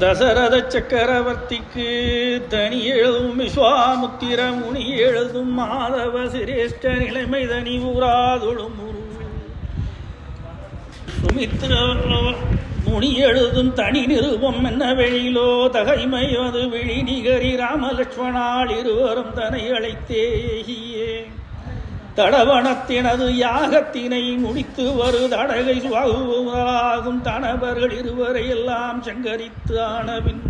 தசரத சக்கரவர்த்திக்கு தனி எழுதும் விஸ்வாமுத்திர முனி எழுதும் மாதவ சிரேஷ்ட நிலைமை தனி ஊராதொழும் சுமித்திர முனி எழுதும் தனி நிருபம் என்ன வெளியிலோ தகைமை அது விழி நிகரி ராமலட்சுமணால் இருவரும் தனை அழைத்தேயே தடவணத்தினது யாகத்தினை முடித்து வரு தடகை சுவாகுவதாகும் தனவர்கள் இருவரை எல்லாம் சங்கரித்து ஆனவின்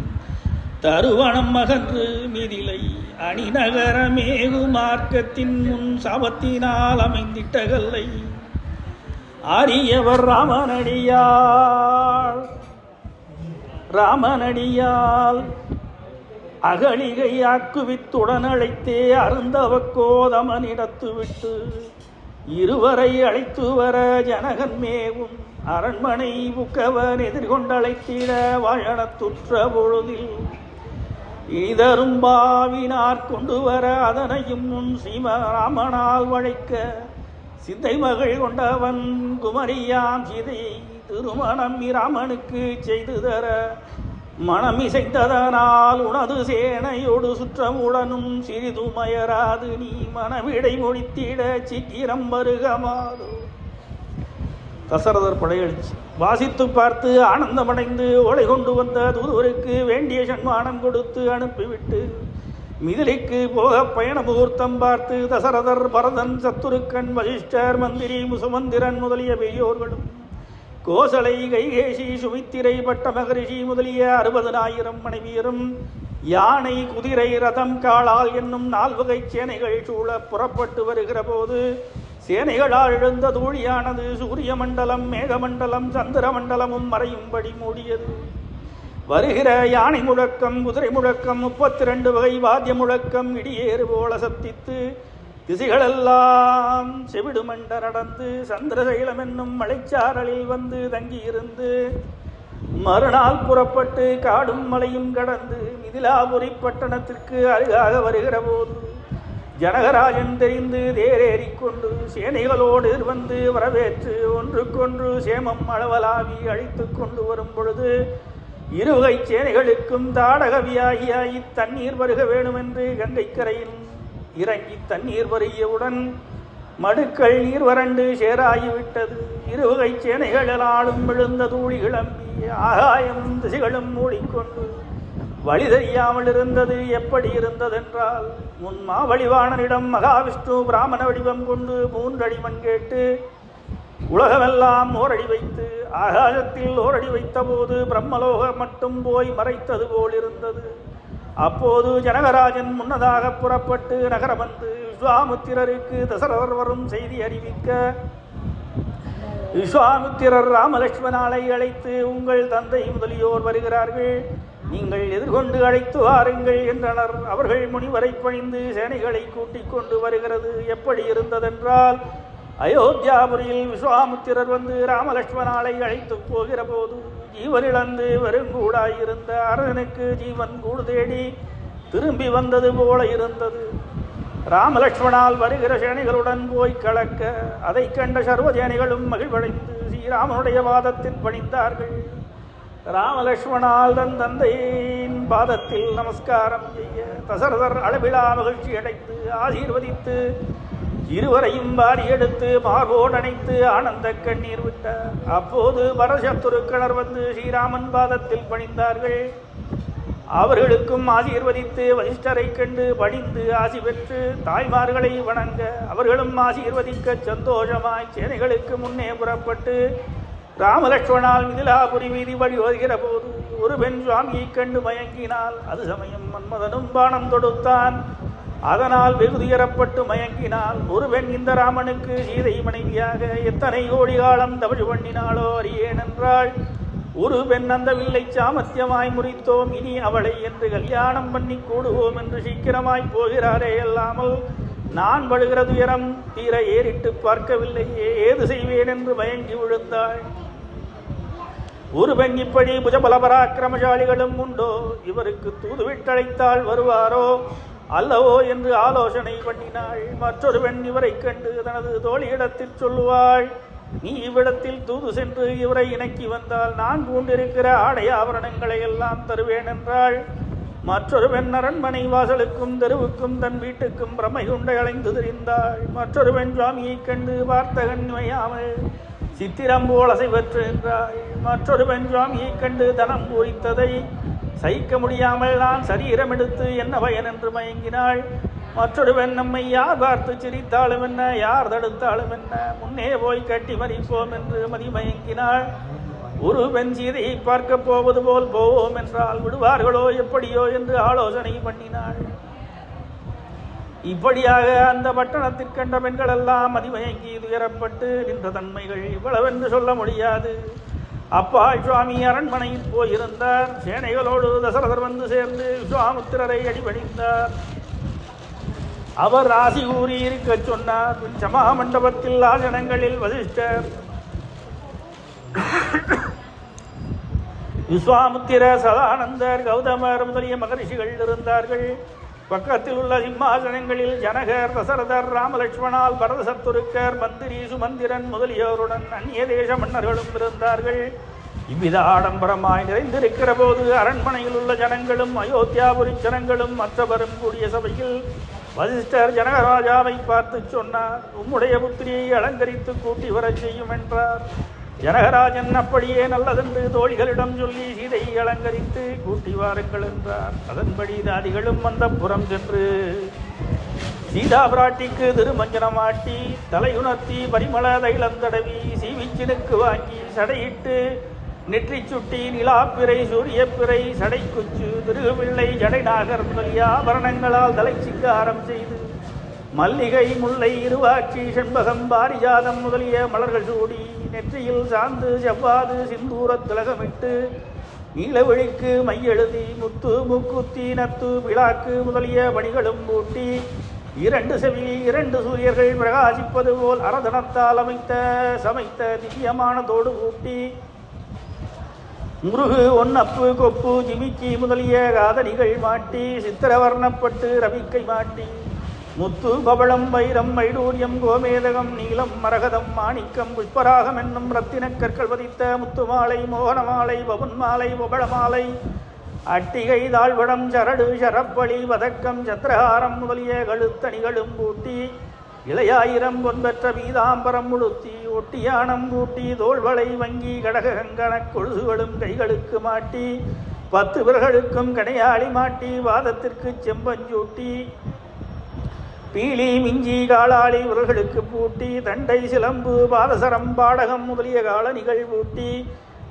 தருவணம் மகன்று மிதிலை அணிநகர மேகு மார்க்கத்தின் முன் சபத்தினால் அமைந்திட்ட கல்லை ஆரியவர் ராமனடியாள். ராமனடியால் அகலிகை ஆக்குவித்துடன் அழைத்தே அருந்தவ கோதமனிடத்து விட்டு இருவரை அழைத்து வர ஜனகன் மேவும் அரண்மனை புக்கவன் எதிர்கொண்டழைத்திட வாழனத்துற்ற பொழுதில் இதரும்பாவினார் கொண்டு வர அதனையும் முன் சீமராமனால் வழைக்க சிந்தை மகள் கொண்டவன் குமரியாம் சிதையை திருமணம் இராமனுக்கு செய்து தர மனம் இசைத்ததனால் உனது சேனையோடு சுற்றமுடனும் சிறிது மயராது. நீ மனவிடை முடித்திட சீக்கிரம் வருகமாதோ தசரதர் படையெழுச்சி. வாசித்து பார்த்து ஆனந்தமடைந்து ஓலை கொண்டு வந்த தூதுவருக்கு வேண்டிய சன்மானம் கொடுத்து அனுப்பிவிட்டு மிதிலைக்கு போக பயண முகூர்த்தம் பார்த்து தசரதர் பரதன் சத்துருக்கன் வசிஷ்டர் மந்திரி முசுமந்திரன் முதலிய பெரியோர்களும் கோசலை கைகேசி சுமித்திரை பட்ட மகரிஷி முதலிய அறுபதனாயிரம் மனைவியரும் யானை குதிரை ரதம் காளால் என்னும் நால்வகை சேனைகள் சூழ புறப்பட்டு வருகிற போது சேனைகளால் எழுந்த தூழியானது சூரிய மண்டலம் மேகமண்டலம் சந்திர மண்டலமும் மறையும்படி மூடியது. வருகிற யானை முழக்கம் குதிரை முழக்கம் முப்பத்தி ரெண்டு வகை வாத்திய முழக்கம் இடியேறு போல சத்தித்து திசைகளெல்லாம் செவிடு நடந்து சந்திரசைலம் என்னும் மலைச்சாரலில் வந்து தங்கியிருந்து மறுநாள் புறப்பட்டு காடும் மலையும் கடந்து மிதிலாபுரி பட்டணத்திற்கு அருகாக வருகிற போது ஜனகராஜன் தெரிந்து தேரேறிக்கொண்டு சேனைகளோடு வந்து வரவேற்று ஒன்றுக்கொன்று சேமம் அளவலாவி அழித்து கொண்டு வரும் பொழுது இருவகை சேனைகளுக்கும் தாடகவியாகியாகி தண்ணீர் வருக வேண்டுமென்று கங்கைக்கரையில் இறங்கி தண்ணீர் வருகியவுடன் மடுக்கள் நீர் வறண்டு சேராகிவிட்டது. இருவகை சேனைகளாலும் விழுந்த தூளி கிளம்பி ஆகாயமும் திசைகளும் மூடிக்கொண்டு வழி தெரியாமல் இருந்தது எப்படி இருந்ததென்றால் முன் மாவழிவாணனிடம் மகாவிஷ்ணு பிராமண வடிவம் கொண்டு மூன்றடி மண் கேட்டு உலகமெல்லாம் ஓரடி வைத்து ஆகாசத்தில் ஓரடி வைத்தபோது பிரம்மலோகம் மட்டும் போய் மறைத்தது போல் இருந்தது அப்போது ஜனகராஜன் முன்னதாக புறப்பட்டு நகரம் வந்து விஸ்வாமுத்திரருக்கு தசரதர் வரும் செய்தி அறிவிக்க விஸ்வாமுத்திரர் ராமலட்சுமணாலை அழைத்து உங்கள் தந்தை முதலியோர் வருகிறார்கள். நீங்கள் எதிர்கொண்டு அழைத்து வாருங்கள் என்றனர். அவர்கள் முனிவரை பணிந்து சேனைகளை கூட்டிக் கொண்டு வருகிறது. எப்படி இருந்ததென்றால் அயோத்தியாபுரியில் விஸ்வாமுத்திரர் வந்து ராமலட்சுமணாலை அழைத்து போகிற போது ஜீவரிழந்து வெறுங்கூடாயிருந்த அரசனுக்கு ஜீவன் கூடு தேடி திரும்பி வந்தது போல இருந்தது. ராமலட்சுமணால் வருகிற சேனைகளுடன் போய் கலக்க அதை கண்ட சர்வஜேனைகளும் மகிழ்வடைந்து ஸ்ரீராமனுடைய வாதத்தில் பணிந்தார்கள். ராமலட்சுமணால் தன் தந்தையின் பாதத்தில் நமஸ்காரம் செய்ய தசரதர் அளவிலா மகிழ்ச்சி அடைத்து ஆசீர்வதித்து இருவரையும் வாரி எடுத்து மார்போடு அணைத்து ஆனந்த கண்ணீர் விட்டார் அப்போது வரசத்துருக்கணர் வந்து ஸ்ரீராமன் பாதத்தில் பணிந்தார்கள். அவர்களுக்கும் ஆசீர்வதித்து வசிஷ்டரை கண்டு பணிந்து ஆசி பெற்று தாய்மார்களை வணங்க அவர்களும் ஆசீர்வதிக்க சந்தோஷமாய் சேனைகளுக்கு முன்னே புறப்பட்டு ராமலட்சுமணால் மிதிலாபுரி வீதி வழி வருகிற போது ஒரு பெண் சுவாமியைக் கண்டு மயங்கினால் அது சமயம் மன்மதனும் பானம் தொடுத்தான். அதனால் வெகு துயரப்பட்டு மயங்கினால் ஒரு பெண் இந்த ராமனுக்கு சீதை மனைவியாக எத்தனை கோடி காலம் தமிழ் பண்ணினாளோ அறியேனென்றாள் ஒரு பெண் அந்த வில்லை சாமத்தியமாய் முறித்தோம் இனி அவளை என்று கல்யாணம் பண்ணி கூடுவோம் என்று சீக்கிரமாய் போகிறாரே அல்லாமல் நான் படுகிற துயரம் தீர ஏறிட்டு பார்க்கவில்லையே ஏது செய்வேன் என்று மயங்கி விழுந்தாள். ஒரு பெண் இப்படி புஜபல பராக்கிரமசாலிகளும் உண்டோ? இவருக்கு தூதுவிட்டழைத்தால் வருவாரோ? அல்லவோ என்று ஆலோசனை பண்ணினாள். மற்றொரு பெண் இவரைக் கண்டு தனது தோழியிடத்தில் சொல்லுவாள் நீ இவ்விடத்தில் தூது சென்று இவரை இணக்கி வந்தால் நான் பூண்டிருக்கிற ஆடை ஆபரணங்களை எல்லாம் தருவேன் என்றாள். மற்றொரு பெண் அரண்மனை வாசலுக்கும் தெருவுக்கும் தன் வீட்டுக்கும் பிரமை உண்டை அலைந்து திரிந்தாள். மற்றொருவன் சுவாமியைக் கண்டு பார்த்த கண்மையாமல் சித்திரம் போலசை பெற்று என்றாள். மற்றொருவன் சுவாமியைக் கண்டு தனம் பூரித்ததை சகிக்க முடியாமல் நான் சரீரம் எடுத்து என்ன பயன் என்று மயங்கினாள். மற்றொருவன் நம்மை யார் பார்த்து சிரித்தாலும் என்ன யார் தடுத்தாலும் என்ன முன்னே போய் கட்டி மறிப்போம் என்று மதிமயங்கினாள் ஒரு பெண் சீதையை பார்க்க போவது போல் போவோம் என்றால் விடுவார்களோ எப்படியோ என்று ஆலோசனை பண்ணினாள். இப்படியாக அந்த பட்டணத்திற்கண்ட பெண்களெல்லாம் பெண்கள் எல்லாம் மதிமயங்கி துயரப்பட்டு நின்ற தன்மைகள் இவ்வளவென்று சொல்ல முடியாது. அப்பா சுவாமி அரண்மனையில் போயிருந்தார். சேனைகளோடு தசரதர் வந்து சேர்ந்து விஸ்வாமுத்திரரை அடிபணிந்தார். அவர் ராசி கூறி இருக்க சொன்னார். பின் சமா மண்டபத்தில் ஆசனங்களில் வசிஷ்டர். விஸ்வாமுத்திர சதானந்தர் கௌதமர் முதலிய மகரிஷிகள் இருந்தார்கள். பக்கத்தில் உள்ள சிம்மாசனங்களில் ஜனகர் தசரதர் ராமலட்சுமணால் பரத சத்துருக்கர் மந்திரி சுமந்திரன் முதலியோருடன் அந்நிய தேச மன்னர்களும் இருந்தார்கள். இவ்வித ஆடம்பரமாய் நிறைந்திருக்கிற போது அரண்மனையில் உள்ள ஜனங்களும் அயோத்தியாபுரி ஜனங்களும் மற்றவரும் கூடிய சபையில் வசிஷ்டர் ஜனகராஜாவை பார்த்து சொன்னார். உம்முடைய புத்திரியை அலங்கரித்து கூட்டி வரச் செய்யும் என்றார். ஜனகராஜன் அப்படியே நல்லதென்று தோழிகளிடம் சொல்லி சீதையை அலங்கரித்து கூட்டி வாருங்கள் என்றார். அதன்படி தாதிகளும் வந்த புறம் சென்று சீதா பிராட்டிக்கு திருமஞ்சனமாட்டி தலையுணர்த்தி பரிமள தைலம் தடவி சீவிச்சினுக்கு வாங்கி சடையிட்டு நெற்றி சுட்டி நிலாப்பிறை சூரியப்பிறை சடைக்குச்சு திருகுபிள்ளை ஜடைநாகர் முதலிய ஆபரணங்களால் தலை சிங்காரம் செய்து மல்லிகை முல்லை இருவாட்சி செண்பகம் பாரிஜாதம் முதலிய மலர்கள் சூடி நெற்றியில் சாந்து செவ்வாது சிந்தூரத் திலகமிட்டு நீலவழிக்கு மையெழுதி முத்து முக்குத்தி நத்து விழாக்கு முதலிய பணிகளும் பூட்டி இரண்டு செவி இரண்டு சூரியர்கள் பிரகாசிப்பது போல் அரதனத்தால் அமைத்த சமைத்த திவ்யமான தோடு கூட்டி முருகு ஒன்னப்பு கொப்பு ஜிமிக்கி முதலிய காதணிகள் மாட்டி சித்திரவர்ணப்பட்டு ரவிக்கை மாட்டி முத்து பவளம் வைரம் வைடூரியம் கோமேதகம் நீலம் மரகதம் மாணிக்கம் புஷ்பராகம் என்னும் ரத்தினக் கற்கள் பதித்த முத்துமாலை மோகனமாலை பவுன்மாலை பவளமாலை அட்டிகை தாழ்வடம் சரடு சரப்பளி வதக்கம் சத்திரஹாரம் முதலிய கழுத்தணிகளும் பூட்டி இளையாயிரம் பொன்பெற்ற பீதாம்பரம் உடுத்தி ஒட்டியானம் பூட்டி தோள்வளை வங்கி கடகங்கணக் கொழுசுகளும் கைகளுக்கு மாட்டி பத்து விரல்களுக்கும் கடையாளி மாட்டி வாதத்திற்கு செம்பஞ்சூட்டி பீலி மிஞ்சி காளாளி உரல்களுக்கு பூட்டி தண்டை சிலம்பு பாதசரம் பாடகம் முதலிய கால நிகழ்வூட்டி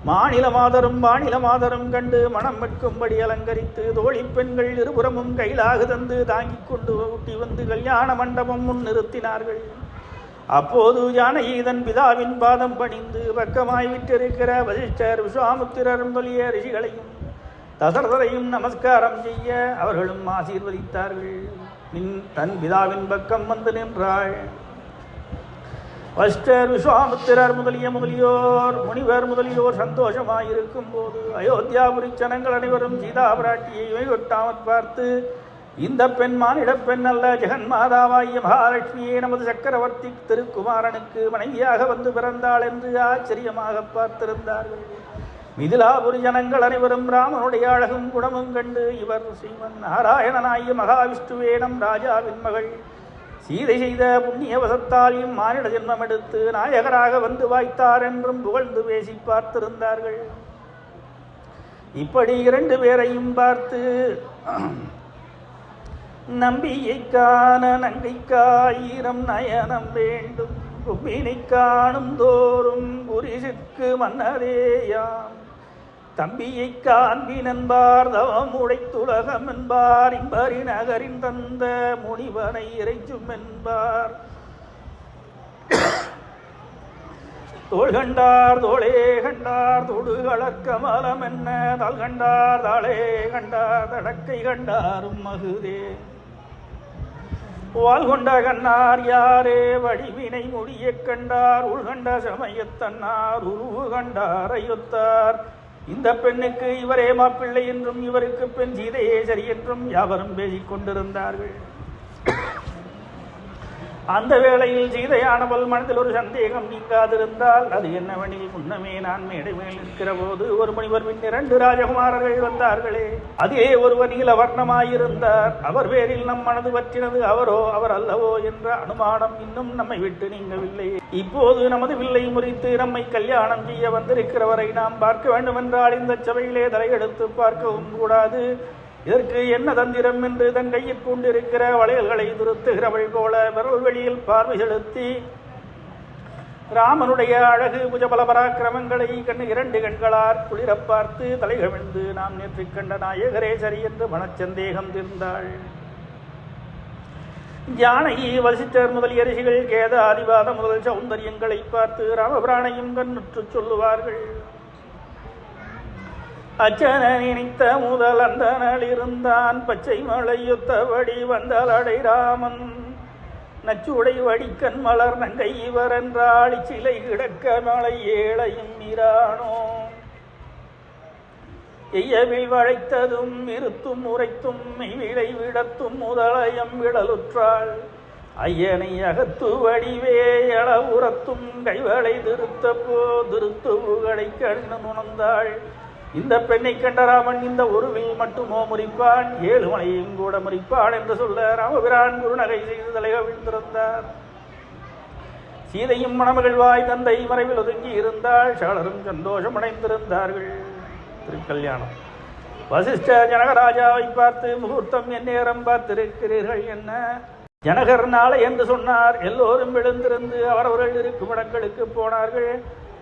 மாநில மாதரும் மாநில மாதரும் கண்டு மனம் வெட்கும்படி அலங்கரித்து தோழி பெண்கள் இருபுறமும் கையிலாக தந்து தாங்கிக் கொண்டு ஊட்டி வந்து கல்யாண மண்டபம் முன் நிறுத்தினார்கள். அப்போது ஜானகி தன் பிதாவின் பாதம் பணிந்து பக்கமாய் விட்டிருக்கிற வசிஷ்டர் விஸ்வாமுத்திரர் முதலிய ரிஷிகளையும் தசரதரையும் நமஸ்காரம் செய்ய அவர்களும் ஆசீர்வதித்தார்கள். பின் தன் பிதாவின் பக்கம் வந்து நின்றாள். வஷ்டர் விஸ்வாமுத்திரர் முதலிய முதலியோர் முனிவர் முதலியோர் சந்தோஷமாயிருக்கும் போது அயோத்தியாபுரி ஜனங்கள் அனைவரும் சீதா பிராட்டியை வைகொட்டாமற் பார்த்து இந்த பெண் மானிடப் பெண் அல்ல ஜெகன்மாதாவாகிய மகாலட்சுமியே நமது சக்கரவர்த்தி திருக்குமாரனுக்கு மனைவியாக வந்து பிறந்தாள் என்று ஆச்சரியமாக பார்த்திருந்தார்கள். மிதிலாபுரி ஜனங்கள் அனைவரும் ராமனுடைய அழகும் குணமும் கண்டு இவர் ஸ்ரீமன் நாராயணனாய மகாவிஷ்ணுவேடம் ராஜாவின் மகள். சீதை செய்த புண்ணிய வசத்தாலையும் மானிட ஜென்மம் எடுத்து நாயகராக வந்து வாய்த்தார் என்றும் புகழ்ந்து பேசி பார்த்திருந்தார்கள். இப்படி இரண்டு பேரையும் பார்த்து நம்பியைக்கான நங்கைக்காயிரம் நயனம் வேண்டும். கும்பினை காணும் தோறும் குரிசிற்கு மன்னரேயாம் தம்பியை காண்பி நண்பார் தவம் உடைத்துலகம் என்பார். இம்பரி நகரின் தந்த முனிவனை இறைச்சும் என்பார். தோள் கண்டார் தோளே கண்டார் தொடு கமலம் என்ன? தல் கண்டார் தாளே கண்டார் தடக்கை கண்டாரும் மகுதே. வால் கொண்ட கண்ணார் யாரே? வடிவினை முடியக் கண்டார். உள்கண்ட சமயத்தன்னார் உருவு கண்டார் ஐயொத்தார். இந்த பெண்ணுக்கு இவரே மாப்பிள்ளை என்றும் இவருக்கு பெண் சீதையே சரி என்றும் யாவரும் பேசிக் கொண்டிருந்தார்கள் அந்த வேளையில் சீதையானவள் மனதில் ஒரு சந்தேகம் நீங்காதிருந்தால் அது என்னவெனில் முன்னமே நான் மேடை மேல் நிற்கிற போது ஒரு முனிவர் பின் இரண்டு ராஜகுமாரர்கள் வந்தார்களே. அதே ஒருவர் நீலவர்ணமாயிருந்தார். அவர் பேரில் நம் மனது பற்றினது அவரோ அவர் அல்லவோ என்ற அனுமானம் இன்னும் நம்மை விட்டு நீங்கவில்லை. இப்போது நமது வில்லை முறித்து நம்மை கல்யாணம் செய்ய வந்திருக்கிறவரை நாம் பார்க்க வேண்டுமென்றால் இந்த சபையிலே தலையெடுத்து பார்க்கவும் கூடாது. இதற்கு என்ன தந்திரம் என்று தன் கையில் கொண்டிருக்கிற வளையல்களை துருத்துகிறவள் போல விரல் வெளியில் பார்வை செலுத்தி ராமனுடைய அழகு புஜபல பராக்கிரமங்களை கண்ணு இரண்டு கண்களார் குளிரப் பார்த்து தலைகவிழ்ந்து நாம் நேற்று கண்ட நாயகரே சரி என்று மனச்சந்தேகம் தீர்ந்தாள். ஜானகி வசித்தர் முதலிய ரிஷிகள் கேத ஆதிவாத முதல் சௌந்தரியங்களை பார்த்து ராமபிராணையும் கண்ணுற்று சொல்லுவார்கள். அச்சன நினைத்த முதல் அந்த இருந்தான். பச்சை மலையொத்தபடி வந்தால் அடை ராமன் நச்சுடை வடிக்கன் மலர் நங்கை இவர் என்றாள் சிலை கிடக்க மலை ஏழையும் மீறானோ எய்யவில் வழைத்ததும் இருத்தும் உரைத்தும் மெய்விளை விடத்தும் முதலயம் விடலுற்றாள். ஐயனை அகத்து வடிவே அளவுறத்தும் கைவளை திருத்த போ திருத்துவுகளை கண்ணு உணர்ந்தாள் இந்த பெண்ணை கண்ட ராமன் இந்த ஒருவில் மட்டுமோ முறிப்பான். ஏழு மலையையும் கூட முறிப்பான் என்று சொல்ல ராமபிரான் குருநகை செய்து தலைகவிழ்ந்திருந்தார் சீதையும் மணமகிழ்வாய் தந்தை மறைவில் ஒதுங்கி இருந்தாள். சாளரும் சந்தோஷம் அடைந்திருந்தார்கள். திருக்கல்யாணம். வசிஷ்ட ஜனகராஜாவை பார்த்து முகூர்த்தம் என் நேரம் பார்த்திருக்கிறீர்கள் என்ன? ஜனகர் நாளை என்று சொன்னார். எல்லோரும் எழுந்திருந்து அவரவர்கள் இருக்கும் இடங்களுக்கு போனார்கள்.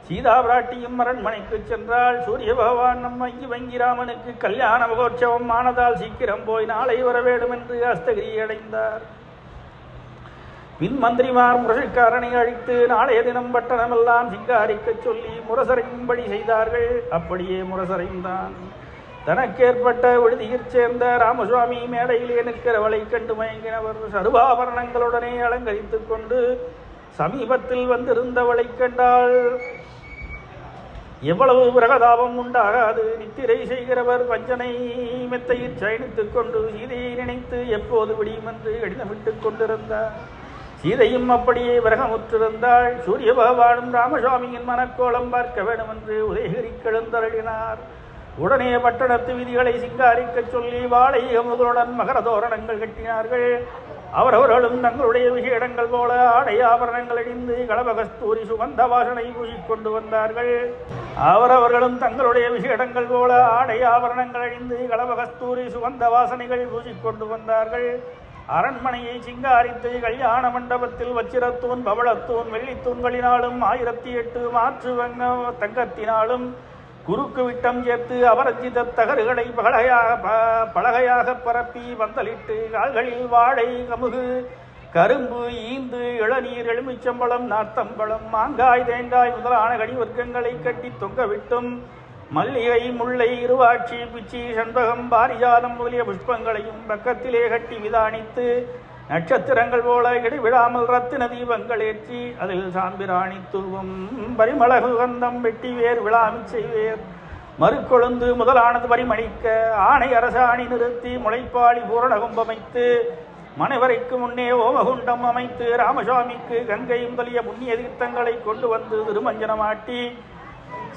சீதா பிராட்டியும் அரண்மனைக்கு சென்றால் சூரிய பகவான் நம் வங்கி வங்கி ராமனுக்கு கல்யாண மகோற்சவம் ஆனதால் சீக்கிரம் போய் நாளை வர வேண்டும் என்று அஸ்தகிரி அடைந்தார். பின் மந்திரிமார் முரசுக்காரனை அழித்து நாளைய தினம் பட்டணமெல்லாம் சிங்காரிக்கச் சொல்லி முரசரையும்படி செய்தார்கள். அப்படியே முரசரைந்தான். தனக்கேற்பட்ட விடுதியில் சேர்ந்த ராமசுவாமி மேடையிலே நிற்கிறவளை கண்டு மயங்கினவர் சருபாபரணங்களுடனே அலங்கரித்துக் கொண்டு சமீபத்தில் வந்திருந்தவளை கண்டாள். எவ்வளவு பிரகதாபம் உண்டாகாது. நித்திரை செய்கிறவர் வஞ்சனை மெத்தையில் சயனித்துக் கொண்டு சீதையை நினைத்து எப்போது விடியும் என்று கடிதமிட்டுக் கொண்டிருந்தார். சீதையும் அப்படியே விரகமுற்றிருந்தாள். சூரிய பகவானும் ராமசுவாமியின் மனக்கோலம் பார்க்க வேண்டும் என்று உதயகிரி கிழந்தருளினார் உடனே பட்டணத்து விதிகளை சிங்காரிக்கச் சொல்லி வாழை முதலுடன் மகர தோரணங்கள் கட்டினார்கள். அவரவர்களும் தங்களுடைய விஷயங்கள் போல ஆடை ஆபரணங்கள் அணிந்து களபகஸ்தூரி சுகந்த வாசனை பூசிக்கொண்டு வந்தார்கள். அவரவர்களும் தங்களுடைய விஷயங்கள் போல ஆடை ஆபரணங்கள் அணிந்து களபகஸ்தூரி சுகந்த வாசனைகள் பூசிக்கொண்டு வந்தார்கள். அரண்மனையை சிங்காரித்து கல்யாண மண்டபத்தில் வச்சிரத்தூன் பவளத்தூன் வெள்ளித்தூண்களினாலும் ஆயிரத்தி எட்டு மாற்று வங்க தங்கத்தினாலும் குறுக்கு விட்டம் சேர்த்து அபரஜித தகறுகளை பலகையாக ப- பலகையாக பரப்பி வந்தலிட்டு கால்களில் வாழை கமுகு. கரும்பு ஈந்து இளநீர் எலுமிச்சம்பழம் நார்த்தம்பழம் மாங்காய் தேங்காய் முதலான கனி வர்க்கங்களை கட்டி தொங்கவிட்டும். மல்லிகை முல்லை இருவாட்சி பிச்சி சண்பகம் பாரிஜாதம் முதலிய புஷ்பங்களையும் பக்கத்திலே கட்டி விதானித்து நட்சத்திரங்கள் போல இடைவிடாமல் ரத்தின தீபங்கள் ஏற்றி அதில் சாம்பிராணி தூவும். பரிமளகு கந்தம் வெட்டி வேர் விழாமி செய்வேர். மறுக்கொழுந்து முதலானது பரிமணிக்க ஆணை அரசாணி நிறுத்தி முளைப்பாளி பூரண அமைத்து மனைவரைக்கு முன்னே ஓமகுண்டம் அமைத்து ராமசுவாமிக்கு கங்கை முதலிய புண்ணிய தீர்த்தங்களை கொண்டு வந்து திருமஞ்சனமாட்டி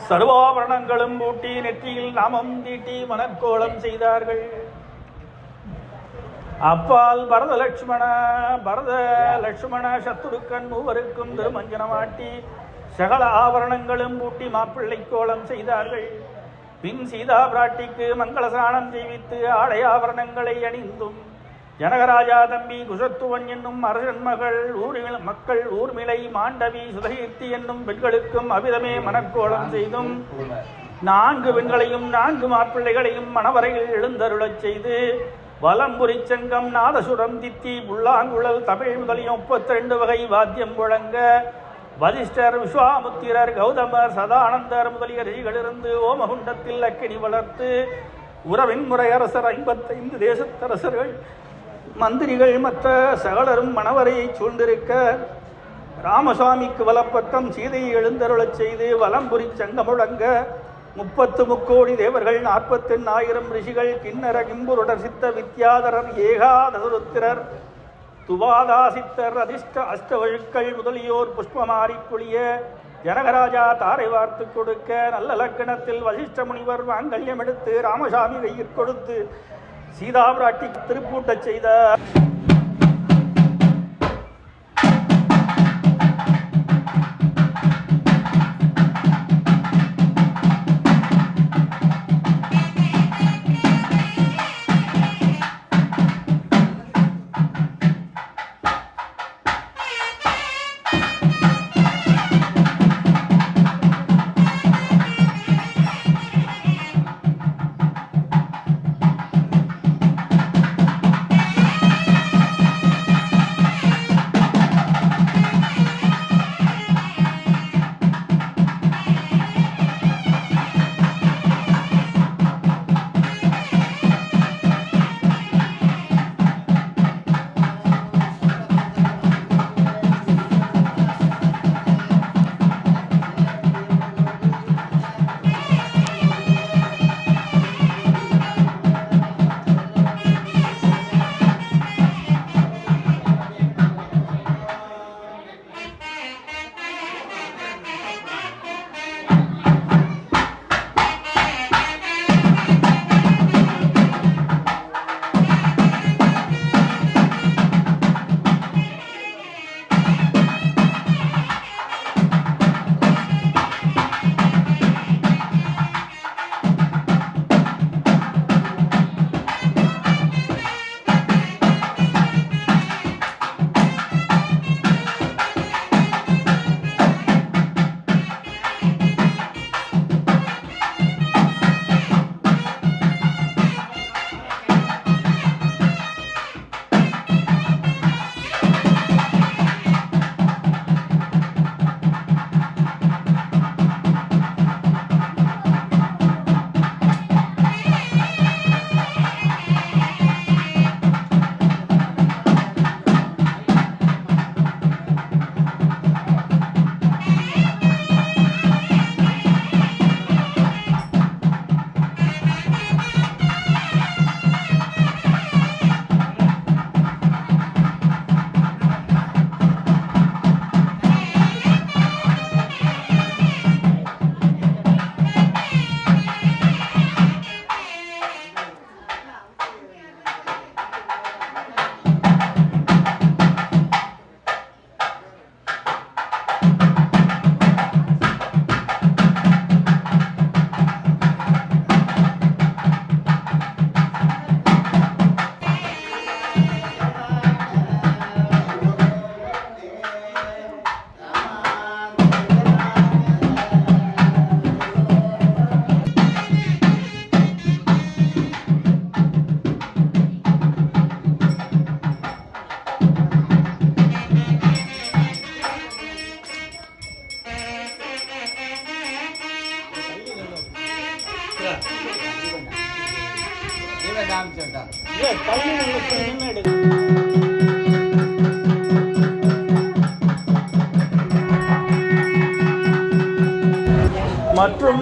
சர்வாபரணங்களும் பூட்டி நெற்றியில் நாமம் தீட்டி மனக்கோலம் செய்தார்கள். அப்பால் பரத லட்சுமண பரத லட்சுமண சத்துருக்கன் மூவருக்கும் திருமஞ்சனமாட்டி சகல ஆபரணங்களும் பூட்டி மாப்பிள்ளை கோலம் செய்தார்கள். பின் சீதா பிராட்டிக்கு மங்களசானம் செய்வித்து ஆடை ஆபரணங்களை அணிந்தும் ஜனகராஜா தம்பி குசத்துவன் என்னும் அரசன் மகள் ஊர்மிள மக்கள் ஊர்மிளை மாண்டவி சுதகீர்த்தி என்னும் பெண்களுக்கும் அவிதமே மனக்கோலம் செய்தும் நான்கு பெண்களையும் நான்கு மாப்பிள்ளைகளையும் மணவரையில் எழுந்தருளச் செய்து வலம்புரி செங்கம் நாதசுரம் தித்தி புல்லாங்குழல் தமிழ் முதலிய முப்பத்தி ரெண்டு வகை வாத்தியம் முழங்க வதிஷ்டர் விஸ்வாமுத்திரர் கௌதமர் சதானந்தர் முதலிய ரிஷிகளிருந்து ஓமகுண்டத்தில் அக்கினி வளர்த்து உறவின் முறை அரசர் ஐம்பத்தைந்து தேசத்தரசர்கள் மந்திரிகள் மற்ற சகலரும் மணவரையை சூழ்ந்திருக்க. ராமசுவாமிக்கு வலப்பக்கம் சீதையை எழுந்தருளச் செய்து வலம்புரி சங்கம் முழங்க முப்பத்து முக்கோடி தேவர்கள் நாற்பத்தெண்ணாயிரம் ரிஷிகள் கிண்ணர கிம்புருடர் சித்த வித்யாதரர் ஏகாதருத்திரர் துவாதாசித்தர் அதிர்ஷ்ட அஷ்டவழுக்கள் முதலியோர் புஷ்பமாரி குளிய ஜனகராஜா தாரை வார்த்து கொடுக்க நல்ல லக்கணத்தில் வசிஷ்ட முனிவர் மாங்கல்யம் எடுத்து ராமசாமி வெயிற் கொடுத்து சீதாபிராட்டி திருப்பூட்டச் செய்தார்.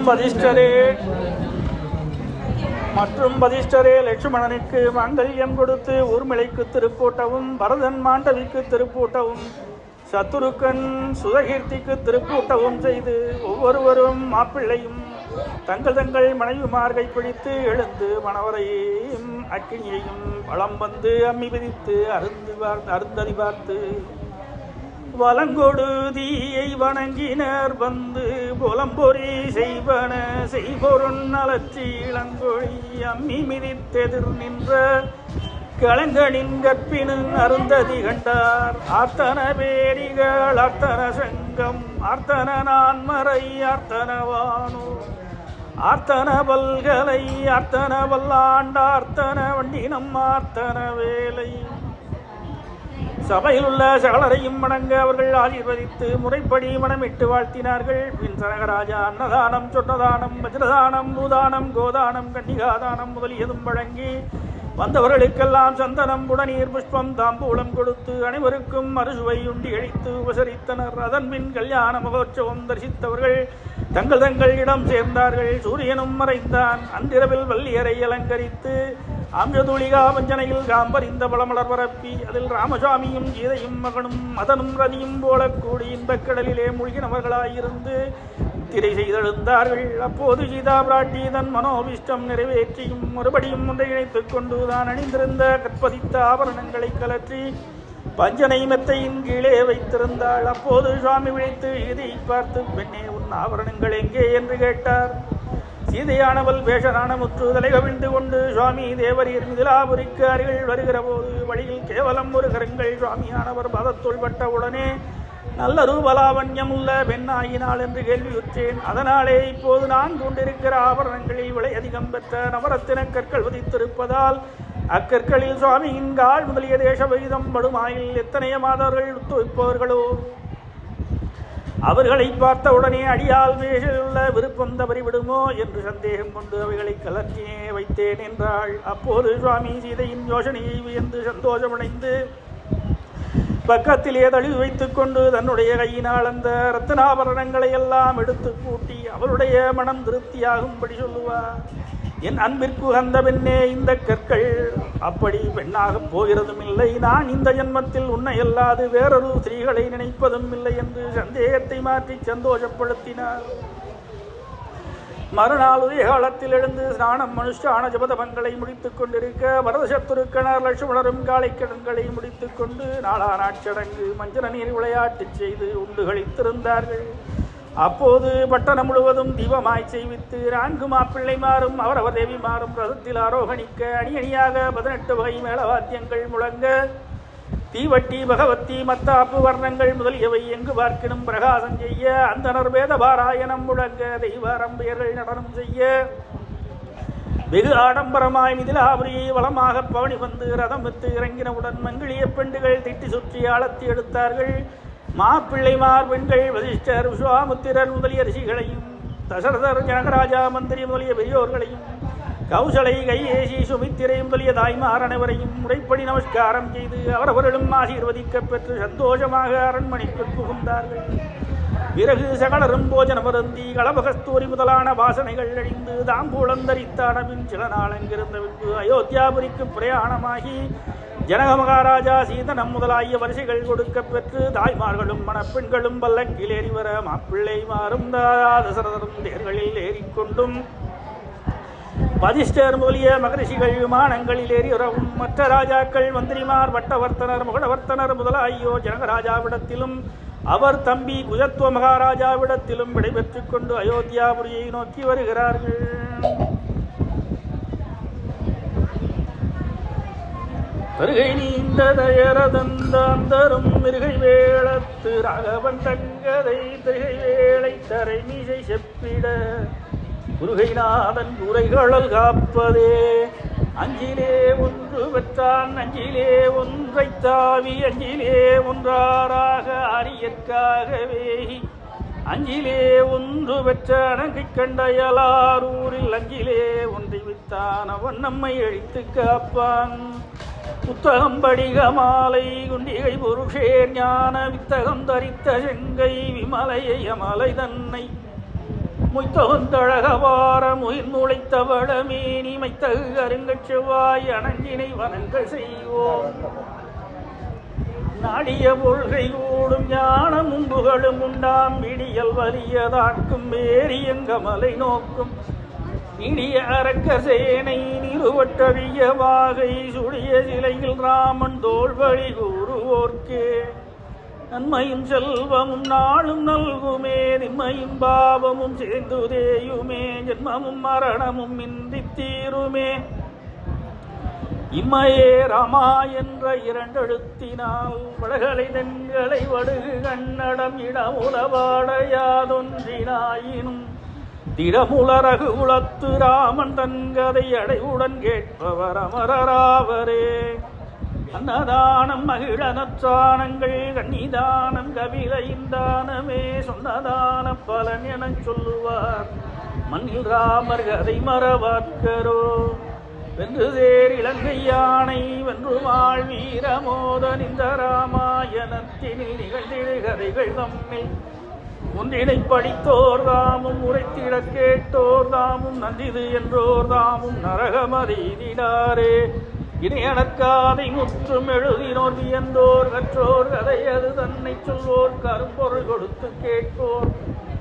பதிஷ்டரே மற்றும் பதிஷ்டரே லட்சுமணனுக்கு மாங்கல்யம் கொடுத்து ஊர்மிளைக்கு திருப்பூட்டவும் பரதன் மாண்டவிக்கு திருப்பூட்டவும் சத்துருக்கன் சுதகீர்த்திக்கு திருப்பூட்டவும் செய்து ஒவ்வொருவரும் மாப்பிள்ளையும் தங்கள் தங்கள் மனைவிமார்கை பிடித்து எழுந்து மணவரையும் அக்கினியையும் பழம் வந்து அம்மி விதித்து அருந்து பார்த்து பார்த்து வலங்கொடு தீயை வணங்கினர் வந்து புலம்பொறி செய்வன செய்பொருள் நலச்சி இளங்கொழி அம்மி மிதித்தெதிர் நின்ற கலங்கனின் கற்பினும் அருந்ததி கண்டார். ஆர்த்தன பேரிகள் அர்த்தன சங்கம் ஆர்த்தன நான்மறை ஆர்த்தனவானோ ஆர்த்தன பல்கலை ஆர்த்தன வல்லாண்டார்த்தன வண்டினம் ஆர்த்தன வேலை. சபையில் உள்ள சகலரையும் வணங்க அவர்கள் ஆசீர்வதித்து முறைப்படி மனமிட்டு வாழ்த்தினார்கள். பின் சனகராஜா அன்னதானம் சொன்னதானம் வஜ்ரதானம் பூதானம் கோதானம் கன்னிகாதானம் முதலியதும் வழங்கி வந்தவர்களுக்கெல்லாம் சந்தனம் புடநீர் புஷ்பம் தாம்பூலம் கொடுத்து அனைவருக்கும் மறுசுவை உண்டி அழித்து உபசரித்தனர். அதன் பின் கல்யாண மகோற்சவம் தரிசித்தவர்கள் தங்கள் தங்கள் இடம் சேர்ந்தார்கள். சூரியனும் மறைந்தான். அன்றிரவில் வள்ளியரை அலங்கரித்து அம்ஜதுளிகா வஞ்சனையில் காம்பறிந்த பழமலர் பரப்பி அதில் ராமசாமியும் கீதையும் மகனும் மதனும் ரதியும் போல கூடி இன்பக் கடலிலே மூழ்கினவர்களாயிருந்து திரை செய்தெழுந்தார்கள். அப்போது சீதா பிராட்டி தன் மனோபிஷ்டம் நிறைவேற்றியும் மறுபடியும் ஒன்றை இணைத்துக் கொண்டு தான் அணிந்திருந்த கற்பதித்த ஆபரணங்களை கலற்றி பஞ்சனை மெத்தையின் கீழே வைத்திருந்தாள். அப்போது சுவாமி விழித்து இதை பார்த்து பெண்ணே உன் ஆபரணங்கள் எங்கே? என்று கேட்டார். சீதையானவள் வேஷனான முற்றுதலை கவிழ்ந்து கொண்டு சுவாமி தேவரீர் மிதிலாபுரிக்கு அருகில் வருகிற போது வழியில் கேவலம் ஒரு கருங்கள் சுவாமியானவர் பதத்துள் பட்டவுடனே நல்ல ரூபலாவண்யம் உள்ள பெண்ணாயினாள் என்று கேள்வியுற்றேன். அதனாலே இப்போது நான் கொண்டிருக்கிற ஆபரணங்களில் விலை அதிகம் பெற்ற நவரத்தின கற்கள் உதித்திருப்பதால் அக்கற்களில் சுவாமியின் கால் முதலிய தேச வைதம் படுமாயில் எத்தனைய மாதவர்கள் ஒத்துழைப்பவர்களோ அவர்களை பார்த்த உடனே அடியால் மேலில் உள்ள விருப்பம் தவறி விடுமோ என்று சந்தேகம் கொண்டு அவைகளை கலர்ச்சியே வைத்தேன் என்றாள். அப்போது சுவாமி சீதையின் யோசனையை வியந்து சந்தோஷமடைந்து பக்கத்திலே தழுவி வைத்துக் கொண்டு தன்னுடைய கையினால் அந்த ரத்னாபரணங்களை எல்லாம் எடுத்து கூட்டி அவருடைய மனம் திருப்தியாகும்படி சொல்லுவார். என் அன்பிற்கு உகந்த பெண்ணே இந்த கற்கள் அப்படி பெண்ணாகப் போகிறதும் இல்லை நான் இந்த ஜென்மத்தில் உன்னை அல்லாது வேறொரு ஸ்திரீகளை நினைப்பதும் இல்லை என்று சந்தேகத்தை மாற்றி சந்தோஷப்படுத்தினார். மறுநாள் உதய காலத்தில் எழுந்து ஸ்நானம் மனுஷான ஜபதபங்களை முடித்துக் கொண்டிருக்க வரதசத்துருக்கனர் லட்சுமணரும் காலை கடன்களை முடித்துக் கொண்டு நாளா நாட்சடங்கு மஞ்சள் நீர் விளையாட்டு செய்து உண்டு கழித்திருந்தார்கள் அப்போது பட்டணம் முழுவதும் தீபமாய் செய்வித்து நான்கு மாப்பிள்ளைமாரும் அவரவர் தேவிமாரும் ரதத்தில் ஆரோகணிக்க அணி அணியாக பதினெட்டு வகை மேளவாத்தியங்கள் முழங்க. தீவட்டி பகவத்தி மத்தாப்பு வர்ணங்கள் முதலியவை எங்கு பார்க்கினும் பிரகாசம் செய்ய அந்தனர் வேத பாராயணம் முழங்க தெய்வாரம் பெயர்கள் நடனம் செய்ய. வெகு ஆடம்பரமாய் மிதிலாபுரியை வளமாக பவனி வந்து ரதம் வித்து இறங்கினவுடன் மங்கிலிய பெண்டுகள் திட்டி சுற்றி ஆழத்தி எடுத்தார்கள். மாப்பிள்ளைமார் பெண்கள் வசிஷ்டர் விஸ்வாமுத்திரர் முதலிய ரிஷிகளையும் தசரதர் ஜனகராஜா மந்திரி முதலிய பெரியோர்களையும் கௌசலை கையேசி சுமித்திரை முதலிய தாய்மார் அனைவரையும் முறைப்படி நமஸ்காரம் செய்து அவரவர்களும் ஆசீர்வதிக்கப் பெற்று சந்தோஷமாக அரண்மனைக்கு புகுந்தார்கள். பிறகு சகலரும் போஜன மருந்தி களபகஸ்தூரி முதலான வாசனைகள் அழிந்து தாம்பூலம் சில நாளங்கிருந்த பின்பு அயோத்தியாபுரிக்கு பிரயாணமாகி ஜனக மகாராஜா சீதனம் முதலாகிய வரிசைகள் கொடுக்கப் பெற்று தாய்மார்களும் மணப்பெண்களும் பல்லக்கில் ஏறி வர மாப்பிள்ளை மாறும் தசரதரும் தேர்களில் ஏறிக்கொண்டும் வதிஷ்டர் முதலிய மகரிஷிகள் விமானங்களில் ஏறியறவும் மற்ற ராஜாக்கள் மந்திரிமார் வட்டவர்த்தனர் முகடவர்த்தனர் முதலாகியோர் ஜனகராஜாவிடத்திலும் அவர் தம்பி குஜத்துவ மகாராஜாவிடத்திலும் விடைபெற்றுக் கொண்டு அயோத்தியாபுரியை நோக்கி வருகிறார்கள். வருகை தயரதந்தான் தரும் மிருகை வேளத்து ராகவன் தங்கதை திகை வேளை தரை மீசை செப்பிட. முருகைநாதன் உரைகளல் காப்பதே. அஞ்சிலே ஒன்று பெற்றான் அஞ்சிலே ஒன்றை தாவி அஞ்சிலே ஒன்றாராக அரியற்காகவே. அஞ்சிலே ஒன்று பெற்ற அணங்கை கண்டயலாரூரில் அஞ்சிலே ஒன்றை வித்தான் அவன் நம்மை அழித்து காப்பான். புத்தகம் படிக மாலை குண்டிகை புருஷே ஞான வித்தகம் தரித்த செங்கை விமலையை அமலை தன்னை முய்த்தொந்தழகவார முயிர் முளைத்தவள மேனி மைத்தகு அருங்கச் செவ்வாய் அணங்கினை வணங்கள் செய்வோம். நாடிய கொள்கை கூடும் ஞானமும் புகழும் உண்டாம் விடியல் வலியதாக்கும் வேரியங்கமலை நோக்கும் இடிய அரக்க சேனை நிறுவட்டழிய வாகை சுடிய சிலையில் ராமன் தோல்வழி கூறுவோர்க்கே. நன்மையும் செல்வமும் நாளும் நல்குமே நிம்மையும் பாவமும் சேர்ந்துதேயுமே ஜென்மமும் மரணமும் இன்றி தீருமே. இம்மையே ராமா என்ற இரண்டெழுத்தினால் வடகலை தென்களை வடுகு கண்ணடம் இடமுலவாடையாதொன்றினாயினும் திடமுலரகு உளத்து ராமன் தன் கதை அடைவுடன் கேட்பவர் அமரராவரே. அன்னதானம் மகிழனச்சானங்கள் கன்னிதானம் கபிலையின் தானமே. சொன்னதான பலன் எனச் சொல்லுவார் மண்ணில் ராமர் கதை மறவார்க்கரோ. வென்று தேர் இலங்கை யானை வென்று வாழ் வீரமோத நின்ற ராமாயணத்தினில் நிகழ்ந்திடு கதைகள் தம்மில். ஒன்றினை படித்தோர் ராமும் உரைத்திட கேட்டோர் தாமும் நன்றிது என்றோர் தாமும் நரகமறிதிடாரே இணையணக்காதை முற்றும் எழுதினோர் வியந்தோர் கற்றோர் கதை அது தன்னை சொல்வோர் கரும்பொருள் கொடுத்து கேட்போர்.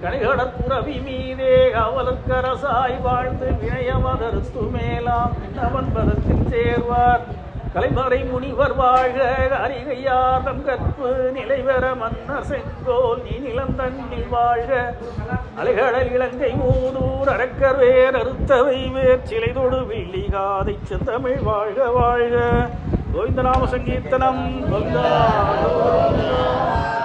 கணிகடற்குறவி மீதே அவலக்கரசாய் வாழ்ந்து வினயமதருத்து மேலாம் அவன் பதத்தில் சேர்வார். கலைமறை முனிவர் வாழ்க அரிகையாதம் கற்பு நிலைவர மன்னர் செங்கோல் நீ நிலந்தண்ணில் வாழ்க. அலைகடல் இலங்கை மூதூர் அரக்கர் வேர் அறுத்தவை வேர் சிலை தொடு வில்லி காதை செந்தமிழ் வாழ்க வாழ்க. கோவிந்தநாம சங்கீர்த்தனம். கோவிந்தா கோவிந்தா